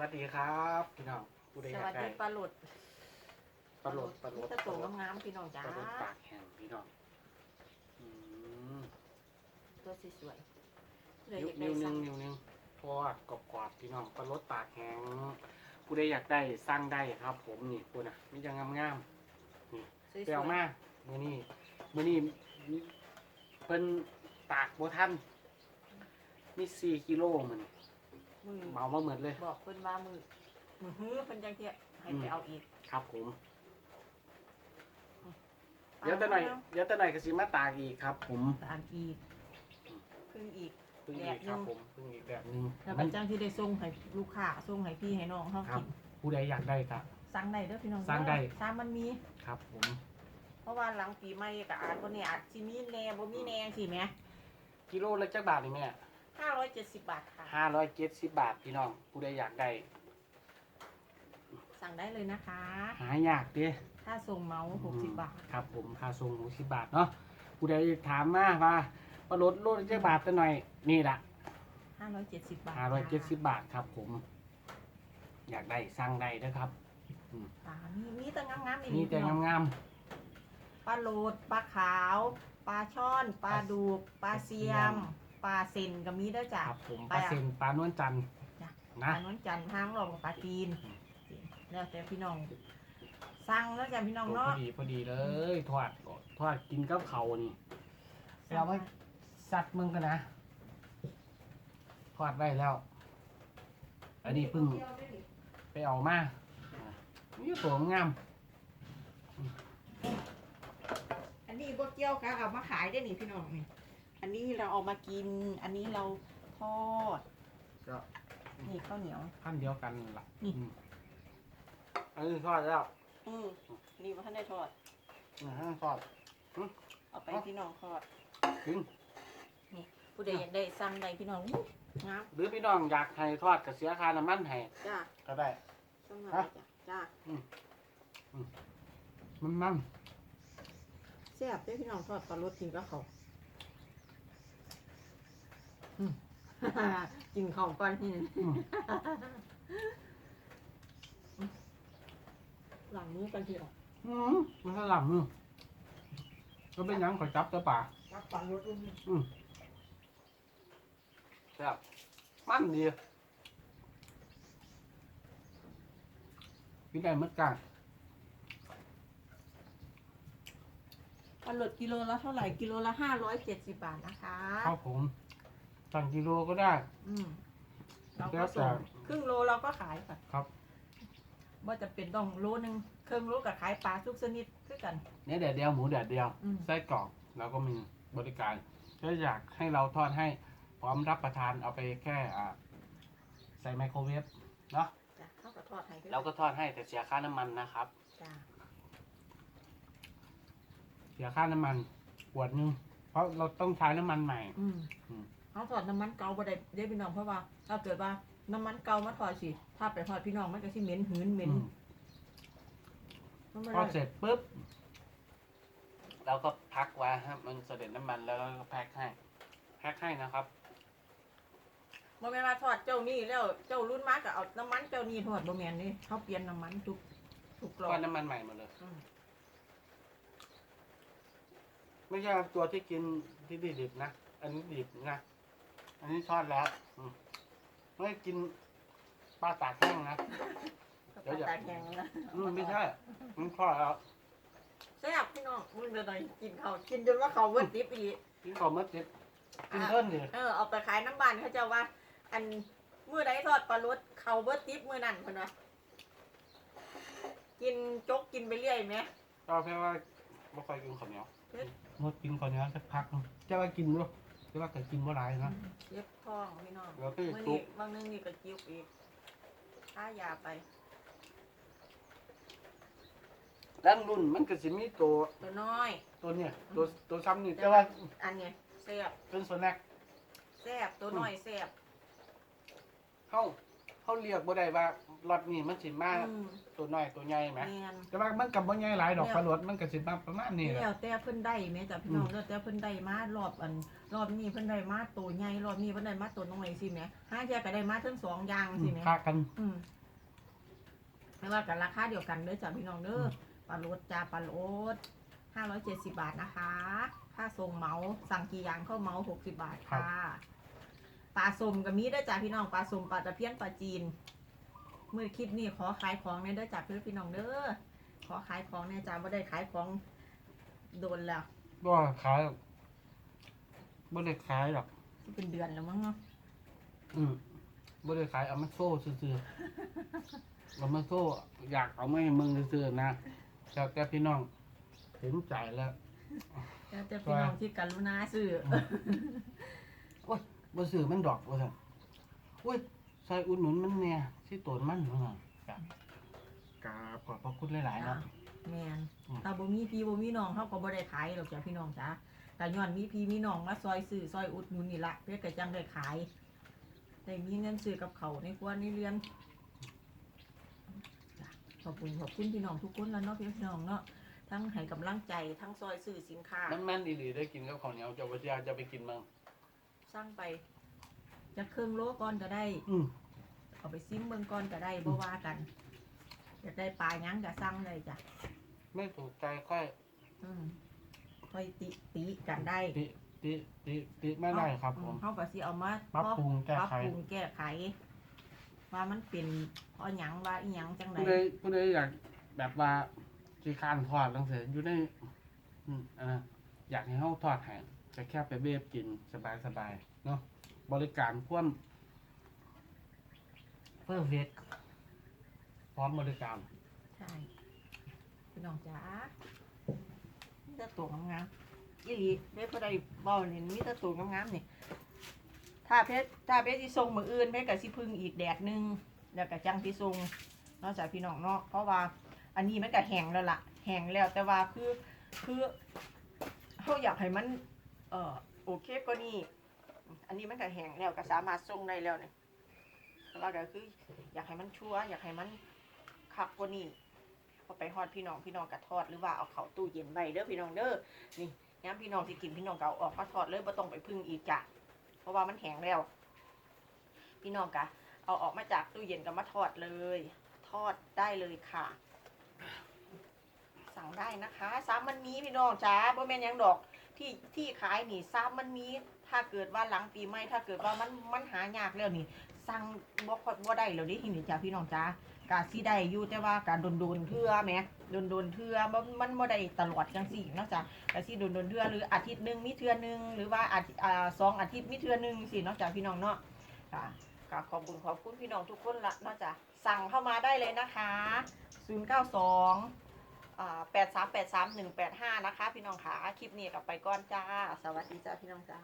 วัสดีครับพี่น้องผู้ใดสอยาวักสได้ดีปลาหลุดปลาโหลดปลาโหลดตะปโตลาโหลดงามๆพี่น้องจ้าปลาโหลดปากแห้งพี่น้องอืมตัวสวยๆเลยนิ้วอยากนิ้วหนึงได้สั่งนิ้วหนึงทอดกรอบกรอบๆพี่น้องปลาโหลดปากแห้งผู้ใดอยากได้สร้างได้ครับ ผมนี่พูดนะมีจังงามๆนี่ สวยไปเอามามือนี้มือนี้มีเพิ่นตากบ่ทันมีสี่กิโลมันๆ มือเมามาเหมือนเลย บอกเพิ่นว่ามือมือฮื้อเพิ่นจังเที่ยให้ไปเอาอีกครับผม เดี๋ยวแต่หน่อยเดี๋ยวแต่หน่อยก็สิมาตากอีกครับ ผมตามอีกพึ่งอีก เพิ่งอีกครับผมเพิ่งอีกแบบหนึงแล้วก็จ้างที่ได้ส่งให้ลูกค้าส่งให้พี่ให้น้องเฮาครับ กินผู้ใดอยากได้ก็ สั่งได้เด้อพี่น้องสั่งได้สั่งมันมี ครับ ผม เพราะว่าหลังปีใหม่ก็อาจบ่เนี่ยอาจสิมีแหน่บ่มีแหน่สิแหมกิโลละจักบาทนี่แม่ 570บาทค่ะ ห้าร้อยเจ็ดสิบบาทพี่น้องผู้ใดอยากได้สั่งได้เลยนะคะ หายากเด้ถ้าส่งเมาส์60บาท ครับผมค่าส่งหกสิบบาทเนาะผู้ใดถามมาว่าว่าลดลดจักบาทแต่หน่อยนี่ละ570บาทห้าร้อยเจ็ดสิบบาทครับผม อยากได้สั่งได้นะครับอ่ามีมีแต่งามๆนี่นี่แต่พี่น้องงามปลาโหลดปลาขาว ปลาช่อน ปลาดูกปลาเสียม ปลาเซนก็มีเด้อๆจ้ะ ครับผมไปปลาอะเซนปลานวลจันทร์จ้ะ ปนะลานวลจันทร์ห้างรอบกับปลาจีนอืมแล้วแต่พี่น้องสั่งแล้วจ้ะพี่น้องพอเนาะดีพอดีเลยทอดทอดกินกับเขาวนี่ เราไว้สัตว์มึงกันนะทอดไว้แล้ว อันนี้เพิ่งไปเอามาอ่านี่ตัวงามอันนี้บดเกี๊ยวค่ะเอามาขายได้นี่พี่น้องนี่ อันนี้เราเอามากิน อันนี้เราทอด ก็นี่ข้าวเหนียว ขั้นเดียวกันล่ะนี่อืมอันนี้ทอดแล้วอืมนี่ว่าท่านได้ทอด นะฮะทอดเอาไปพี่น้องทอด กินผู้ใดอยากได้สั่งได้พี่น้องอู้งามหรือพี่น้องอยากให้ทอดกับเสียค่าน้ำมันให้จ้าก็ได้สั่งมาฮะ จ้ะจ้ามันมันแซ่บเด้อพี่น้องทอดปลารสกินก็เขาอืม กินข้าวก่อนนี่อืมหลังนี้กันทีอะอืมมันสลับมือก็เป็นหยังขอยจับตัวป่ารับปลารสอุ้มแซ่บมันดีกินได้เหมือนกันปลารสกิโลละเท่าไหร่ กิโลละห้าร้อยเจ็ดสิบบาทนะคะ ครับผม สั่งกิโลก็ได้ อืมเราแล้ก็วแต่ส่งครึ่งโลเราก็ขายค่ะครับว่าจะเป็นต้องโลหนึ่งครึ่งโลกับขายปลาทุกชนิดคือกัน เนื้อแดดเดียวหมูแดดเดียวอืม ไส้กรอกเราก็มีบริการถ้าอยากให้เราทอดให้พร้อมรับประทานเอาไปแค่อ่าใส่ไมโครเวฟเนาะจ้ะเข้ากับทอดให้ด้วยเราก็ทอดให้แต่เสียค่าน้ำมันนะครับ จ้ะเสียค่าน้ำมันขวดหนึงเพราะเราต้องใช้น้ำมันใหม่ อืมอืม เอาถอดน้ำมันเก่าบ่ได้เด้พี่น้องเพราะว่า ถ้าเกิดว่าน้ำมันเก่ามาถอดสิถ้าไปถอดพี่น้องมันก็สิเหม็นหืนเหม็นอืมมันบ่พอได้เสร็จปุ๊บเราก็พักไว้ฮะมันเสด็จน้ำมันแล้วเราก็แพ็คให้แพ็คให้นะครับ บ่แม่นว่าถอดเจ้านี่แล้วเจ้ารุ่นมาก็เอาน้ำมันเจ้านี่ถอดบ่แม่นนี่เขาเปลี่ยนน้ำมันทุกทุกรอก็บน้ำมันใหม่หมดเลย อืมไม่ใช่ตัวที่กินที่ดิบๆนะ อันนี้ดิบนะ อันนี้ทอดแล้วอืมไม่กินปลาตากแห้งนะ เดี๋ยวอย่า ตาแข็งนะอืมไม่ใช่มันทอดแล้วแซ่บพี่น้องมึงเดี๋ยวหน่อยกินเขาวกินจนว่าเขาเวิร์ดดิบอีกกินก่อนมื่อเจ็ดกินเพิ่มดิเออเอาไปขายน้ำบานเขาเจะว่า อันมือใดทอดปลารสเขาเบิร์ดดิบมือนั่นคนวะกินจกกินไปเรื่อยไหมก็แค่ว่าไม่ค่อยกินข้าวเหนียวเฮ็ดงดกินข้าวเหนียวสักพักนึงจะว่ากินด้วย จะว่าก็กินเมื่อไรนะ เย็บท้องพี่น้องแล้วก็มื่อซุนี้ปบางนึงนี่ก็จิ้วอีกถ้ายาไปด้านรุ่นมันก็จะมีตัวตัวน้อย ตัวเนี่ยตัวตัวซ้ำนี่แต่ว่าอันเนี้ยแซ่บเป็นสแน็คแซ่บตัวน้อยแซ่บเข้า เข้าเขาเรียกบ่ได้ว่ารถนี่มันสิมาอืมตัวน้อยตัวใหญ่ไหม แม่น แต่ว่ามันกับบ่ใหญ่หลายดอกปลารถมันก็สิมาประมาณนี้แหละ แล้วแต่เพิ่นได้แม่จ้ะพี่น้องแล้วแต่เพิ่นได้มารอบอัน รอบนี้เพิ่นได้มาตัวใหญ่รอบนี้เพิ่นได้มาตัวน้อยสิแหม่ห้าเที่ยก็ได้มาทั้งสองอย่างอืสิมแหม่ ค่ากัน อืมไม่ว่ากันราคาเดียวกันเด้อจ้ะพี่น้องเด้อปลาโรดจ้าปลาโรดห้าร้อยเจ็ดสิบาทนะคะ ค่าส่งเหมาสั่งกี่อย่างเข้าเหมาหกสิบาทค่ะ ปลาสมกับมีเด้อจ้าพี่น้องปลาสมปลาตะเพียนปลาจีนมือคลิปนี้ขอขายของเนี่ยเด้อจ้าเพื่อนพี่น้องเด้อขอขายของเนี่ยจ้าไม่ได้ขายของโดนแล้วบ่ขายหรอกบ่ได้ขายหรอกที่เป็นเดือนแล้วมั้งเนาะอืมบ่ได้ขายเอามาโซ่ซื่อๆเอามาโซ่อยากเอามาให้มึงซื่อๆนะแต่แต่พี่น้องเห็นใจแล้วแล้วแต่พี่น้องที่กรุณาซื้อ บ่ซื้อมันดอกว่าซั่นอุ้ยใส่อุดหนุนมันแหน่ที่ตนมันว่าซั่นครับกราบขอบพระคุณหลายๆจ้าเนาะ แมนอืมถ้าบ่มีพี่บ่มีน้องเขาก็บ่ได้ขายหรอกจ้ะพี่น้องจ้าแต่ย้อนมีพี่มีน้องมาซอยซื้อซอยอุดหนุนนี่ละเพื่อก็จังได้ขายได้มีเงินซื้อกับเขาวในครัวในเรือนจ้ะขอบคุณขอบคุณพี่น้องทุกคนแล้วเนาะพี่น้องเนาะทั้งให้กำลังใจทั้งซอยซื้อสินค้า มันมันอีหลีได้กินกับข้าวเหนียวเจ้าบ่อยากจะไปกินมั้ง สร้างไปจะเครื่องโลก่อนก็ได้ อืมเอาไปซิมเบิ่งก่อนก็ได้บ่ว่ากันอยากได้ปลาหยังก็สั่งเลยจ้ะไม่ถูกใจค่อยอืมค่อยติติกันได้ติติติติไม่ได้ครับผม เขาก็สิเอามาปรับปรุงแก้ปรับไขปรุงแก้ไข ว่ามันเป็นเพราะหยังว่าอีหยังจังไดผู้ใดผู้ใดอยากแบบว่าสิคร้านทอดจังซี่อยู่ในอืมอันนั้นอยากให้เฮาทอดให้ ก็แค่ไปเวฟกินสบายๆเนาะบริการความเพิ่มเวทพร้อมบริการ ใช่พี่น้องจ๋ามีแต่ตัวงามๆอีหลีเพชรบ่ได้บ่นี่มีแต่ตัวงามๆนี่ถ้าเพชรถ้าเพชรสิส่งมืออื่นเพชรก็สิพึ่งอีกแดดหนึ่งแล้วก็จังสิส่งนอกจากพี่น้องเนาะเพราะว่าอันนี้มันก็แห้งแล้วล่ะแห้งแล้วแต่ว่าคือคือเขาอยากให้มัน เออโอเคก็นี่อันนี้มันก็แห้งแล้วก็สามารถส่งได้แล้วเนี่ยแต่ว่าก็คือ อยากให้มันชัวร์อยากให้มันคักกว่านี้พอไปฮอดพี่น้องพี่น้องก็ทอดหรือว่าเอาเข้าตู้เย็นไว้เด้อพี่น้องเด้อนี่ย้ำพี่น้องสิกินพี่น้องก็เอาออกมาทอดเลยบ่ต้องไปพึ่งอีกจ้ะเพราะว่ามันแห้งแล้ว พี่น้องก็เอาออกมาจากตู้เย็นก็มาทอดเลย ทอดได้เลยค่ะ สั่งได้นะคะซ้ำมันมีพี่น้องจ้าบ่แม่นยังดอก ที่ที่ขายนี่ซ้ำมันมี ถ้าเกิดว่าหลังปีใหม่ถ้าเกิดว่ามันมันหายากแล้วนี่สั่งบ่ค่อยบ่ได้แล้วเดิทีนี้จ้าพี่น้องจ้ากาสิได้อยู่แต่ว่าการโดนๆเทื่อแหมโดนๆเทื่อมันมันบ่ได้ตลอดจังซี่นาะจ้ะกาสิโดนๆเทื่อหรืออาทิตย์หนึงมีเทื่อหนึงหรือว่าอาทิตย์อ่าสองอาทิตย์มีเทื่อหนึงสินาะจ้ะพี่น้องเนาะค่ะก็ขอบคุณขอบคุณพี่น้องทุกคนละนาะจ้ะสั่งเข้ามาได้เลยนะคะ 092 แปดสามแปดสามหนึ่งแปดห้านะคะ พี่น้องขาคลิปนี้กลับไปก่อนจ้า สวัสดีจ้าพี่น้องจ้า